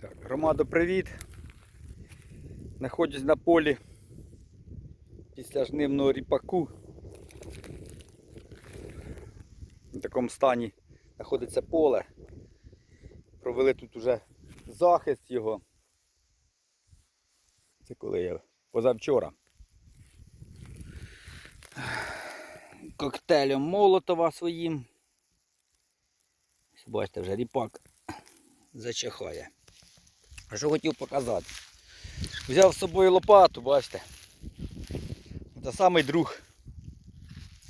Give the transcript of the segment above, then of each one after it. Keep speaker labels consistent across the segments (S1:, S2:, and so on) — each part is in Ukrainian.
S1: Так, громадо, привіт. Знаходжусь на полі після жнивного ріпаку. В такому стані знаходиться поле. Провели тут уже захист його. Це коли я позавчора. Коктейлем Молотова своїм. Бачите, вже ріпак зачахає. Що хотів показати? Взяв з собою лопату, бачите. Це самий друг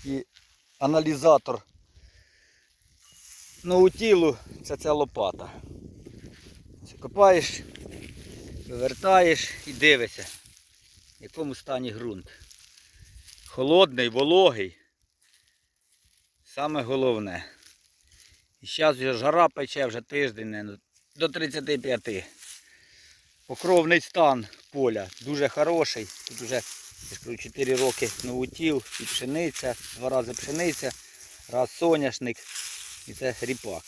S1: і аналізатор ноутілу це ця лопата. Ось Копаєш, вивертаєш і дивишся, в якому стані ґрунт. Холодний, вологий. Саме головне. І зараз вже жара пече вже тиждень, до 35. Покровний стан поля дуже хороший. Тут вже ж 4 роки новутіл і пшениця, два рази пшениця, раз соняшник і це ріпак.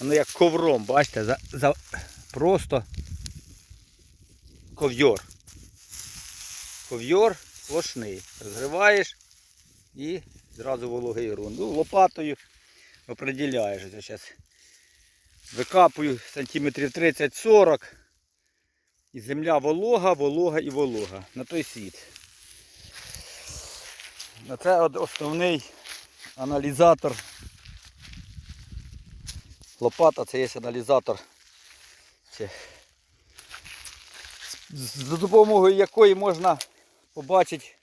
S1: Воно як ковром, бачите, за, за, просто ковйор. Ковйор сплошний. Розриваєш і зразу вологий ґрунт. Ну, лопатою определяєш. Зараз викапую сантиметрів 30-40. І земля волога, волога і волога. На той світ. Це от основний аналізатор. Лопата це є аналізатор. За допомогою якої можна побачити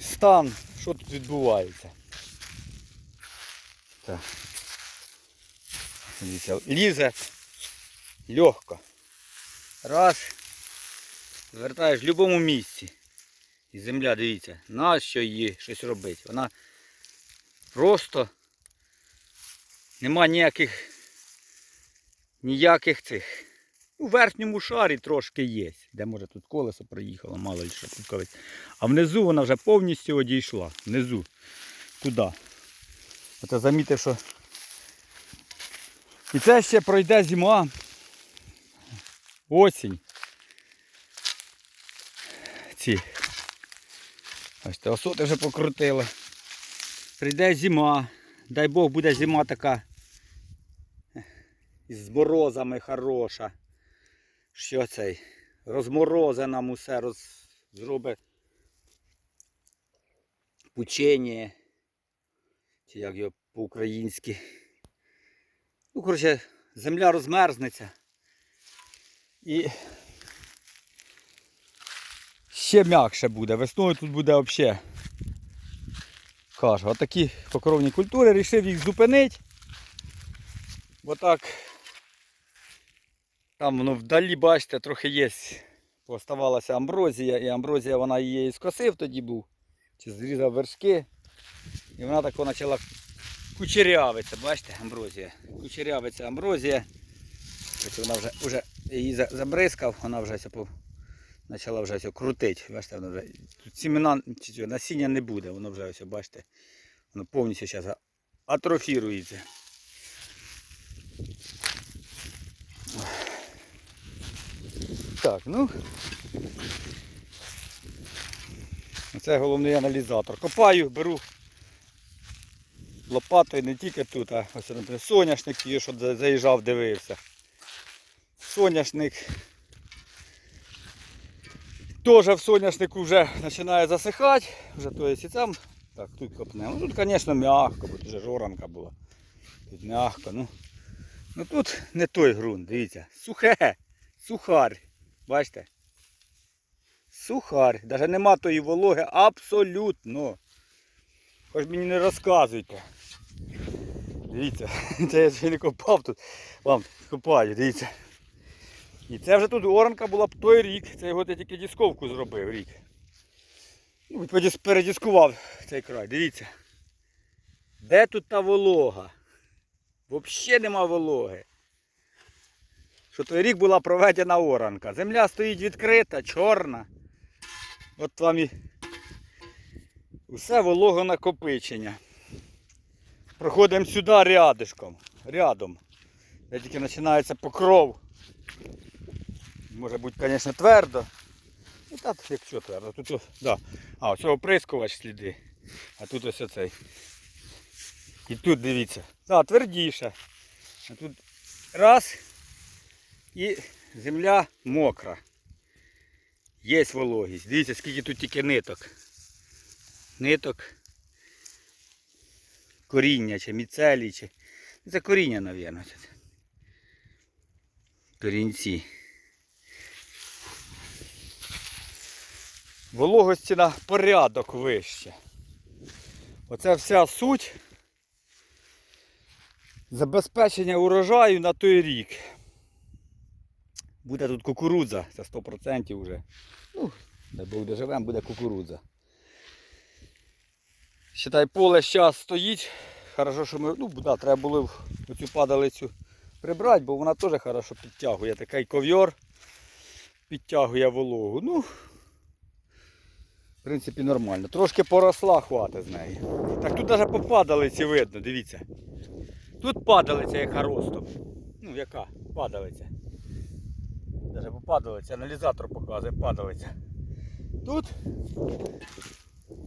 S1: стан, що тут відбувається. Так. Лізе легко. Раз. Звертаєш в будь-якому місці. І земля, дивіться, нащо її щось робити. Вона просто нема ніяких ніяких цих. У верхньому шарі трошки є, де може тут колесо проїхало, мало ли що. А внизу вона вже повністю одійшла. Внизу. Куди? Оце замітив, що і це ще пройде зима. Осінь. Ці. Бачите, осоти вже покрутили. Прийде зима. Дай Бог буде зима така із морозами хороша. Що цей? Розморозе нам усе, роз... зробить пучення. Чи як його по-українськи. Ну, коротше, земля розмерзнеться. І ще м'якше буде. Весною тут буде взагалі. Кажу, отакі покровні культури, рішив їх зупинити. Бо так там воно вдалі, бачите, трохи є. Поставалася амброзія, і амброзія вона її скосив тоді був. Чи зрізав вершки. І вона так почала кучерявиться, бачите, амброзія. Кучерявиться амброзія. Ось вона вже, вже її забризкав, вона вже почала вже ся крутить. Бачите, вона вже, тут сімена, насіння не буде, воно вже ось, бачите, воно повністю зараз атрофірується. Так, ну. Це головний аналізатор. Копаю, беру лопатою не тільки тут, а ось наприклад, соняшник, що заїжджав, дивився. Соняшник. Теж в соняшнику вже починає засихати. Вже то є і там. Так, тут копнемо. Ну, Тут, звісно, м'яко, бо тут жоранка була. Тут м'яко. Ну. ну тут не той ґрунт, дивіться. Сухе. Сухар. Бачите? Сухар. Навіть нема тої вологи абсолютно. Хоч мені не розказуйте. Дивіться, це я ще не копав тут. Вам копаю, дивіться. І це вже тут оранка була б той рік. Це його я тільки дісковку зробив рік. Ну, передіскував цей край, дивіться. Де тут та волога? Взагалі нема вологи. Що той рік була проведена оранка. Земля стоїть відкрита, чорна. От вам і усе вологонакопичення. Проходимо сюди рядишком. Рядом. де тільки починається покров. Може бути, звісно, твердо. Ну так, якщо твердо. Тут, ось, да. А, ось оприскувач сліди. А тут ось оцей. І тут дивіться. Так, твердіше. А тут раз і земля мокра. Є вологість. Дивіться, скільки тут тільки ниток. Ниток. Коріння чи міцелі, чи. Це коріння, мабуть. Корінці. Вологості на порядок вище. Оце вся суть забезпечення урожаю на той рік. Буде тут кукурудза, це 100% вже. Ну, дай Бог доживемо, буде кукурудза. Считай, поле зараз стоїть. Хорошо, що ми. Ну, да, треба було оцю падалицю прибрати, бо вона теж хорошо підтягує. Такий ковйор підтягує вологу. Ну, принципі, нормально. Трошки поросла хвата з неї. Так тут навіть по падалиці видно, дивіться. Тут падалиця яка ростом. Ну, яка падалиця. Даже по падалиці, аналізатор показує падалиця. Тут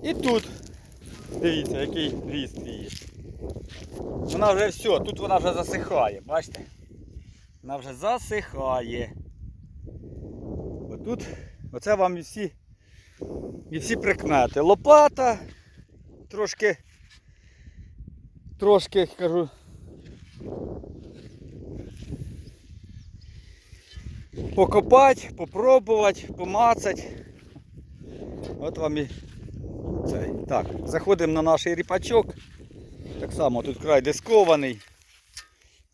S1: і тут. Дивіться, який ріст її. Вона вже все, тут вона вже засихає, бачите? Вона вже засихає. Отут, оце вам і всі, і всі прикмети. Лопата, трошки, трошки, кажу, покопати, попробувати, помацати. От вам і цей. Так, заходимо на наш ріпачок. Так само тут край дискований.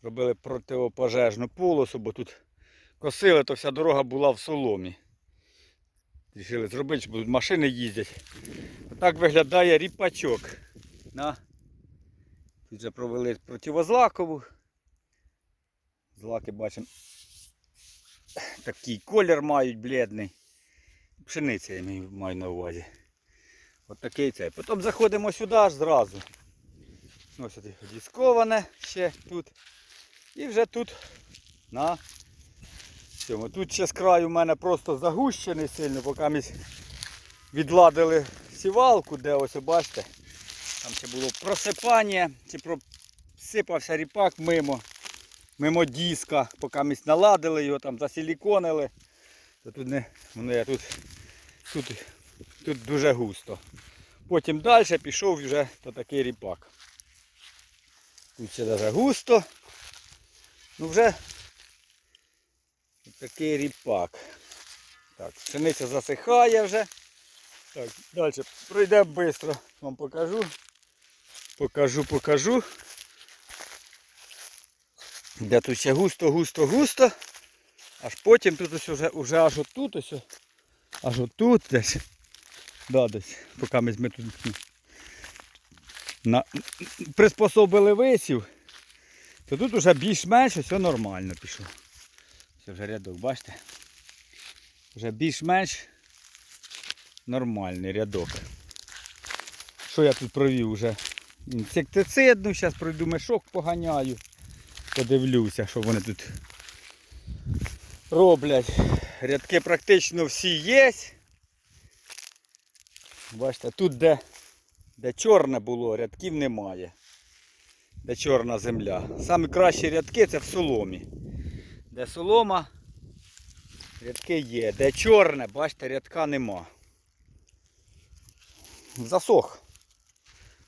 S1: Робили противопожежну полосу, бо тут косили, то вся дорога була в соломі. Рішили зробити, що тут машини їздять. Отак виглядає ріпачок. На. Тут вже провели противозлакову. Злаки бачимо. Такий колір мають бледний. Пшениця я маю- на увазі. От такий цей. Потім заходимо сюди аж зразу. Ось дисковане ще тут. І вже тут на цьому. Тут ще з краю в мене просто загущений сильно, поки ми відладили сівалку, де ось бачите. Там ще було просипання, чи просипався ріпак мимо, мимо диска, поки ми наладили його, там засиліконили. Тут не, воно я тут, тут, тут дуже густо. Потім далі пішов вже то такий ріпак. Тут ще даже густо. Ну вже такий ріпак. Так, пшениця засихає вже. Так, далі пройдемо швидко, вам покажу. Покажу, покажу. Де тут ще густо, густо, густо. Аж потім тут ось уже, уже аж отут ось. Аж отут десь. Да, десь. Поки ми, тут на, приспособили висів, то тут вже більш-менш все нормально пішло. Це вже рядок, бачите? Вже більш-менш нормальний рядок. Що я тут провів вже? Інсектицид, ну зараз пройду мешок поганяю. Подивлюся, що вони тут роблять. Рядки практично всі є. Бачите, тут де, де чорне було, рядків немає. Де чорна земля. Самі кращі рядки це в соломі. Де солома, рядки є. Де чорне, бачите, рядка нема. Засох.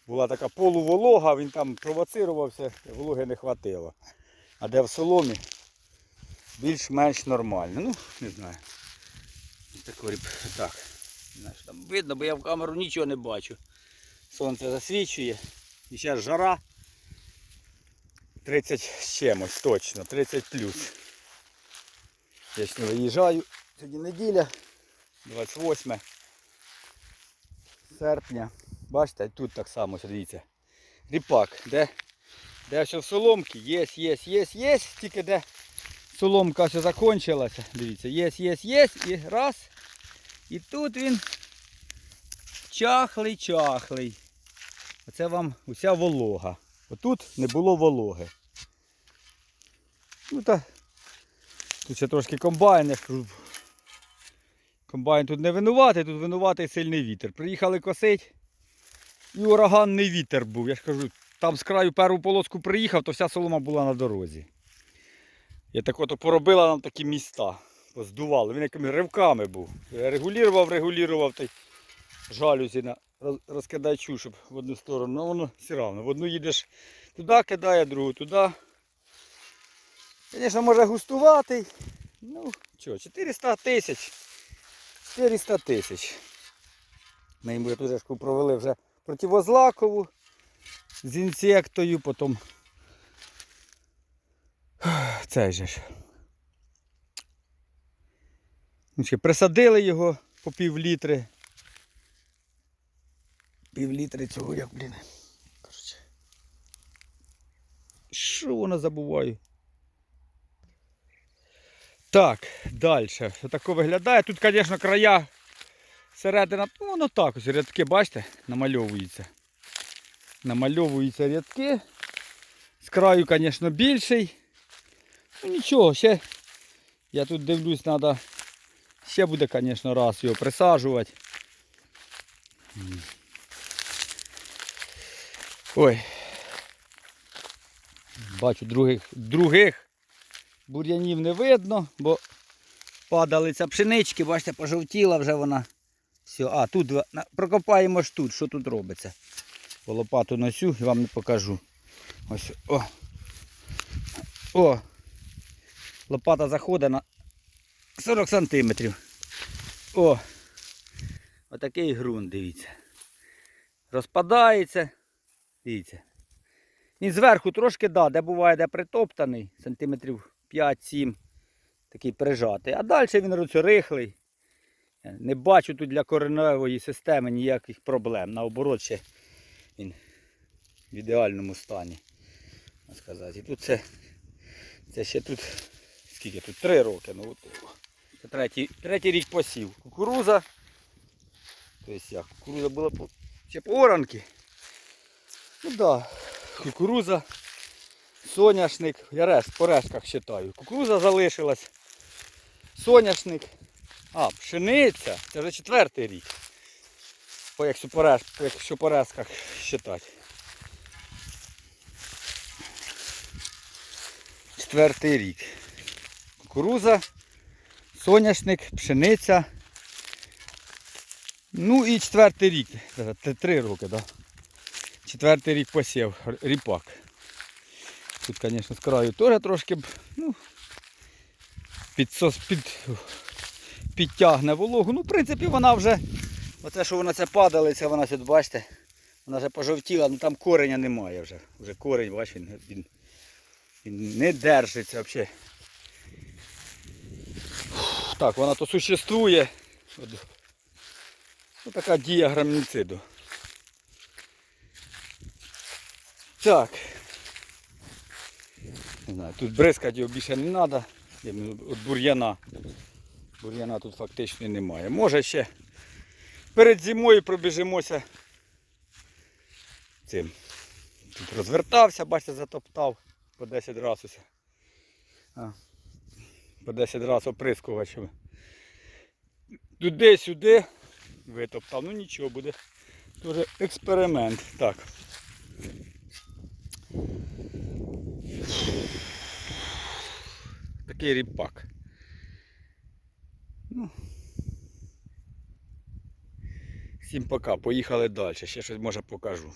S1: Була така полуволога, він там провоцирувався, вологи не хватило. А де в соломі більш-менш нормально. Ну, не знаю. Так. Знаю, що там видно, бо я в камеру нічого не бачу. Сонце засвічує. І зараз жара. 30 з чимось точно, 30 плюс. Я не виїжджаю. Сьогодні неділя, 28 серпня. Бачите, тут так само, дивіться. Ріпак, де, де все в соломки, є, є, є, є, тільки де соломка все закончилася. Дивіться, є, є, є, і раз. І тут він чахлий, чахлий. Оце вам уся волога. Отут не було вологи. Ну та тут ще трошки комбайн, я кажу. Комбайн тут не винуватий, тут винуватий сильний вітер. Приїхали косить і ураганний вітер був. Я ж кажу, там з краю першу полоску приїхав, то вся солома була на дорозі. Я так ото поробила нам такі міста. Поздувало. Він якими ривками був. Я регулював, регулював та й жалюзі на роз- розкидачу, щоб в одну сторону. Ну воно все одно. В одну їдеш туди, кидає, другу туди. Звісно, може густуватий. Ну, що, 400 тисяч. 400 тисяч. Ми йому тут же провели вже противозлакову з інсектою, потім цей же ж. Ну, ще Присадили його по пів літри. Пів літри цього як, блін. Коротше. Що воно забуваю? Так, далі. Отако виглядає. Тут, звісно, края середина, ну воно так ось рядки, бачите, намальовуються. Намальовуються рядки. З краю, звісно, більший. Ну нічого, ще я тут дивлюсь, треба ще буде, звісно, раз його присаджувати. Ой. Бачу, других, других бур'янів не видно, бо падалиця пшенички, бачите, пожовтіла вже вона. Все, а тут прокопаємо ж тут, що тут робиться. По лопату носю і вам не покажу. Ось. О. О. Лопата заходить на 40 сантиметрів. О. Отакий ґрунт, дивіться. Розпадається. Дивіться. Він зверху трошки, да, де буває, де притоптаний, сантиметрів 5-7, такий прижатий. А далі він рихлий. Не бачу тут для кореневої системи ніяких проблем. Наоборот, ще він в ідеальному стані. сказати. І тут це, це ще тут, скільки тут? Три роки. Ну, от, це третій, третій рік посів. Кукуруза. Тобто як, кукуруза була ще по оранки. Ну так, да. кукуруза, соняшник, я реш, по решках вважаю. Кукуруза залишилась. Соняшник. А, пшениця. Це вже четвертий рік. По, якщо по, реш, якщо по решках вважати. Четвертий рік. Кукуруза, соняшник, пшениця. Ну і четвертий рік. Це три роки, так. Да? Четвертий рік посів ріпак. Тут, звісно, з краю теж трошки ну, підсос, під, підтягне вологу. Ну, в принципі, вона вже, оце, що вона це падалиця, вона тут, бачите, вона вже пожовтіла, ну там кореня немає вже. Вже корень, бачите, він, він, він не держиться взагалі. Так, вона то существує. Ось така дія грамніциду. Так. Не знаю, тут бризкати його більше не треба. От бур'яна. Бур'яна тут фактично немає. Може ще перед зимою пробіжимося цим. Тут розвертався, бачите, затоптав по 10 разів. По 10 разів оприскувачем. Туди-сюди витоптав. Ну нічого буде. Дуже експеримент. Так. Такий ріпак. Ну. Всім пока. Поїхали далі. Ще щось може покажу.